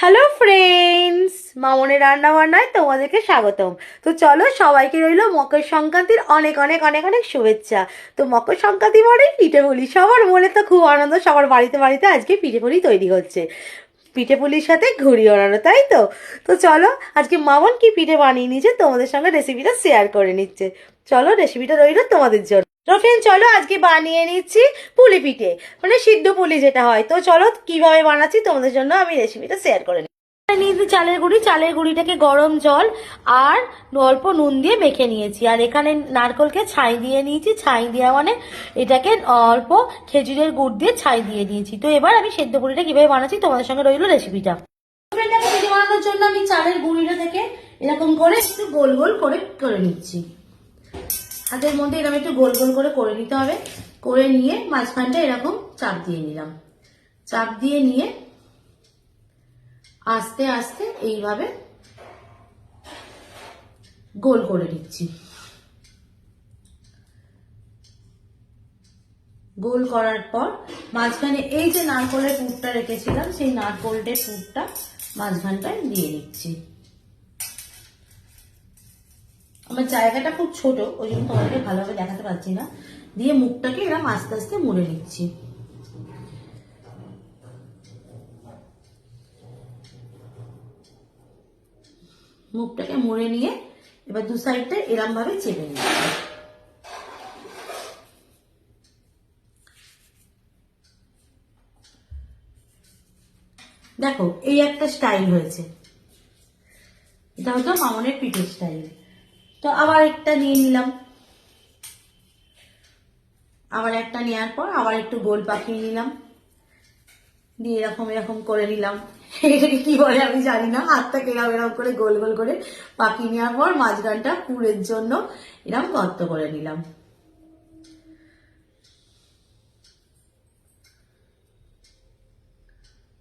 Hello friends মামনের রান্না বান্নায় তোমাদেরকে স্বাগতম। তো চলো, সবাইকে রইল মকর সংক্রান্তির অনেক অনেক অনেক অনেক শুভেচ্ছা। তো মকর সংক্রান্তি মানেই পিঠে পুলি। সবার মনে তো খুব আনন্দ, সবার বাড়িতে বাড়িতে আজকে পিঠে পুলি তৈরি হচ্ছে। পিঠে পুলির সাথে ঘুড়ি ওড়ানো, তাই তো? তো চলো, আজকে মামন কি পিঠে বানিয়ে নিয়েছে তোমাদের সঙ্গে রেসিপিটা শেয়ার করে নিচ্ছে। চলো রেসিপিটা রইল তোমাদের জন্য। তো ফ্রেন্ড চলো আজকে বানিয়ে নিচ্ছি পুলি পিঠে। মানে সিদ্ধ পুলি যেটা হয়। তো চলো কীভাবে বানাচ্ছি তোমাদের জন্য আমি রেসিপিটা শেয়ার করে নিই। নিয়েছি চালের গুঁড়ি। চালের গুঁড়িটাকে গরম জল আর অল্প নুন দিয়ে মেখে নিয়েছি। আর এখানে নারকলকে ছাই দিয়ে নিয়েছি। ছাই দেওয়া মানে এটাকে অল্প খেজুরের গুড় দিয়ে ছাই দিয়ে দিয়েছি তো এবার আমি সেদ্ধ পুরিটা কীভাবে বানাচ্ছি তোমাদের সঙ্গে রইল রেসিপিটা বানানোর জন্য আমি চালের গুঁড়িটা থেকে এরকম করে একটু গোল গোল করে করে নিচ্ছি। হাতের মধ্যে এরকম একটু গোল গোল করে করে নিতে হবে। করে নিয়ে মাঝখানটা এরকম চাপ দিয়ে নিলাম। চাপ দিয়ে নিয়ে আস্তে আস্তে এইভাবে গোল করে নিচ্ছি। গোল করার পর মাঝখানে এই যে নারকলের পুরটা রেখেছিলাম, সেই নারকলের পুরটা মাঝখানটায় দিয়ে নিচ্ছি। আমার জায়গাটা খুব ছোট ওই জন্য তোমাদেরকে ভালোভাবে দেখাতে পারছি না। দিয়ে মুখটাকে এরকম আস্তে আস্তে মুড়ে নিচ্ছি। মুখটাকে মুড়ে নিয়ে এবার দু সাইডটা এরম ভাবে চেপে নিচ্ছি। দেখো, এই একটা স্টাইল হয়েছে। এটা হতো মামনের পিঠের স্টাইল। তো আবার একটা নিয়ে নিলাম। আবার একটা নেওয়ার পর আবার একটু গোল পাকিয়ে নিলাম। দিয়ে এরকম এরকম করে নিলাম। এটাকে কি বলে আমি জানি না, হাতটাকে এরকম এরকম করে গোল গোল করে পাকিয়ে নেওয়ার পর মাঝখানটা পুরের জন্য এরকম গর্ত করে নিলাম।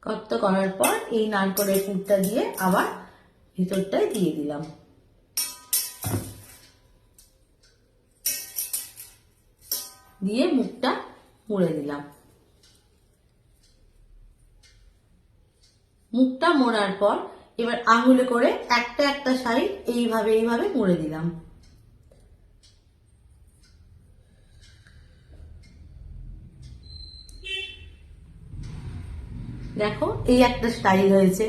গর্ত করার পর এই নারকলের পুরটা দিয়ে আবার ভিতরটায় দিয়ে দিলাম। দিয়ে মুখটা মুড়ে দিলাম। মুখটা মোড়ার পর এবার আঙুলে করে একটা একটা সাইড এইভাবে এইভাবে মুড়ে দিলাম। দেখো, এই একটা স্টাইল হয়েছে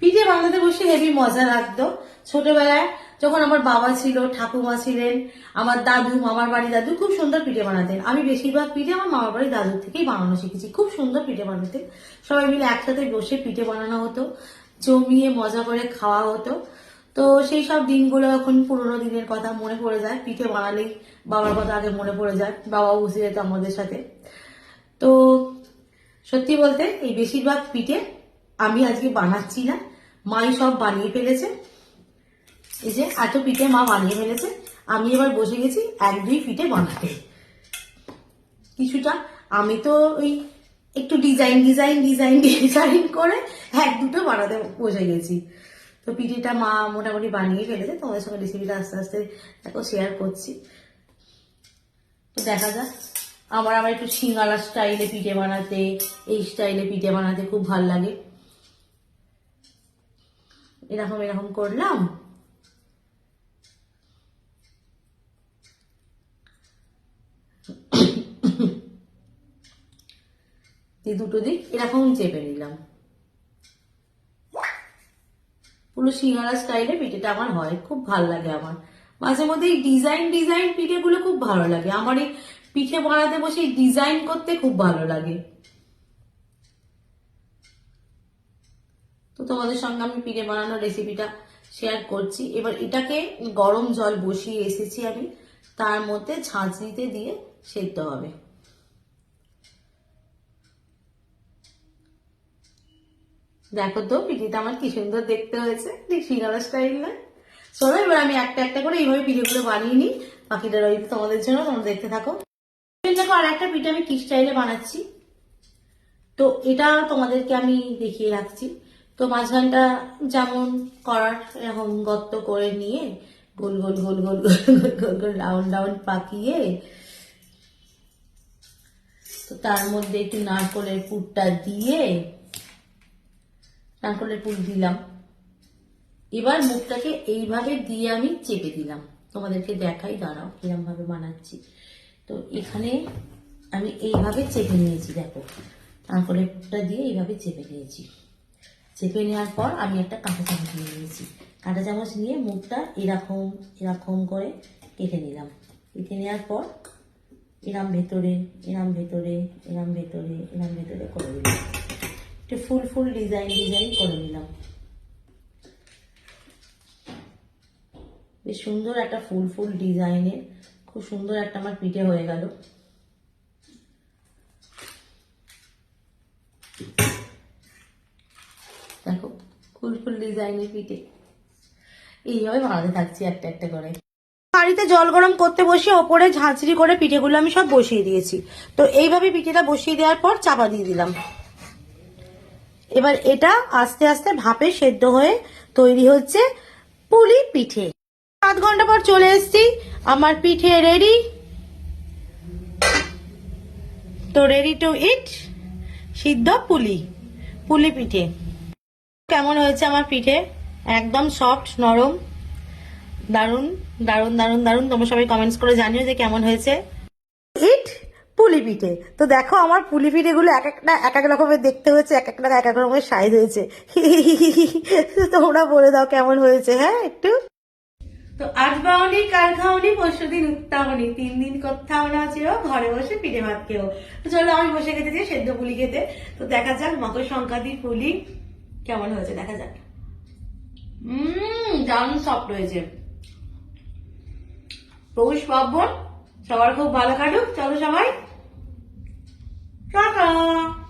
পিঠে বানাতে বসে হেভি মজা লাগতো। ছোটবেলায় যখন আমার বাবা ছিল, ঠাকুমা ছিলেন, আমার দাদু, মামার বাড়ি দাদু খুব সুন্দর পিঠে বানাতেন। আমি বেশিরভাগ পিঠে আমার মামার বাড়ি দাদুর থেকেই বানানো শিখেছি। খুব সুন্দর পিঠে বানাতেন। সবাই মিলে একসাথে বসে পিঠে বানানো হতো, জমিয়ে মজা করে খাওয়া হতো। তো সেই সব দিনগুলো এখন পুরোনো দিনের কথা মনে পড়ে যায়। পিঠে বানালেই বাবার কথা আগে মনে পড়ে যায়। বাবা বসে যেত আমাদের সাথে। তো সত্যি বলতে এই বেশিরভাগ পিঠে আমি আজকে বানাচ্ছি না। মাই সব বানিয়ে ফেলেছে। এই যে এত পিঠে মা বানিয়ে ফেলেছে, আমি এবার বসে গেছি এক দুই পিঠে বানাতে কিছুটা আমি তো ওই একটু ডিজাইন ডিজাইন ডিজাইন ডিজাইন করে এক দুটো বানাতে বসে গেছি। তো পিঠেটা মা মোটামুটি বানিয়ে ফেলেছে, তোমাদের সঙ্গে রেসিপিটা আস্তে আস্তে দেখো শেয়ার করছি। তো দেখা যাক, আমার আবার একটু সিঙ্গারা স্টাইলে পিঠে বানাতে, এই স্টাইলে পিঠে বানাতে খুব ভালো লাগে। এরকম এরকম করলাম। দিয়ে দুটো দিক এরকম চেপে নিলাম। পুরো সিঙ্গারা স্টাইলে পিঠেটা আমার হয়, খুব ভালো লাগে আমার। মাঝে মধ্যে এই ডিজাইন ডিজাইন পিঠেগুলো খুব ভালো লাগে। আমার এই পিঠে বানাতে বসে এই ডিজাইন করতে খুব ভালো লাগে। তো তোমাদের সঙ্গে আমি পিঠে বানানোর রেসিপিটা শেয়ার করছি। এবার এটাকে গরম জল বসিয়ে এসেছি আমি। তার মধ্যে ঝাঁঝরিতে দিয়ে সেদ্ধ হবে। দেখো তো পিঠেটা আমার কি সুন্দর দেখতে হয়েছে। ঠিক সিঙ্গারা স্টাইল না। চলো এবার আমি একটা একটা করে এইভাবে পিঠেগুলো বানিয়ে নিই। বাকিটা রইল তোমাদের জন্য, তোমরা দেখতে থাকো। দেখো, আর একটা পিঠে আমি কি স্টাইলে বানাচ্ছি? তো এটা তোমাদেরকে আমি দেখিয়ে রাখছি। তো মাঝখানটা যেমন করার এরকম গর্ত করে নিয়ে গোল গোল গোল গোল গোল গোল গোল গোল রাউন্ড রাউন্ড পাকিয়ে তো তার মধ্যে একটু নারকলের পুরটা দিয়ে নারকলের পুর দিলাম। এবার মুখটাকে এইভাবে দিয়ে আমি চেপে দিলাম। তোমাদেরকে দেখাই, দাঁড়াও কিরম ভাবে বানাচ্ছি। তো এখানে আমি এইভাবে চেপে নিয়েছি, দেখো। নারকলের পুরটা দিয়ে এইভাবে চেপে নিয়েছি। চেপে নেওয়ার পর আমি একটা কাঁটা চামচ নিয়ে নিয়েছি। কাঁটা চামচ নিয়ে মুখটা এরকম এরকম করে কেটে নিলাম। কেটে নেওয়ার পর এরাম ভেতরে এরাম ভেতরে এরাম ভেতরে এরাম ভেতরে করে দিলাম। একটু ফুল ফুল ডিজাইন ডিজাইন করে নিলাম। বেশ সুন্দর একটা ফুল ফুল ডিজাইনের, খুব সুন্দর একটা আমার পিঠে হয়ে গেল। দেখো, ফুল ফুল ডিজাইনের পিঠে। এইভাবে বানাতে থাকছি একটা একটা করে। হাঁড়িতে জল গরম করতে বসে ওপরে ঝাঁঝরি করে পিঠেগুলো আমি সব বসিয়ে দিয়েছি। তো এইভাবে পিঠেটা বসিয়ে দেওয়ার পর চাপা দিয়ে দিলাম। এবার এটা আস্তে আস্তে ভাপে সেদ্ধ হয়ে তৈরি হচ্ছে পুলি পিঠে। আধ ঘণ্টা পর চলে এসেছি, আমার পিঠে রেডি তো রেডি টু ইট সিদ্ধ পুলি পুলি পিঠে। কেমন হয়েছে আমার পিঠে? একদম সফট নরম। দারুণ দারুণ দারুণ দারুণ তোমরা সবাই কমেন্টস করে জানিও যে কেমন হয়েছে। ইট পুলি পিঠে তো দেখো আমার পুলি পিঠেগুলো এক একটা, এক এক রকমের দেখতে হয়েছে, এক একটা এক এক রকমের সাইজ হয়েছে। তোমরা বলে দাও কেমন হয়েছে হ্যাঁ একটু? তো আজ বাউনি, কাল খাওনি পরশু দিন উত্তামনি তিন দিন কোথাও না চেয়েও ঘরে বসে পিঠে ভাত খেও। তো চলো আমি বসে গেছি যে সেদ্ধ পুলি খেতে। তো দেখা যাক মকর সংক্রান্তির পুলি কেমন হয়েছে, দেখা যাক। দারুণ সফট হয়েছে। পৌষ পার্বণ, সবার খুব ভালো কাটুক। চলো সবাই। 咋整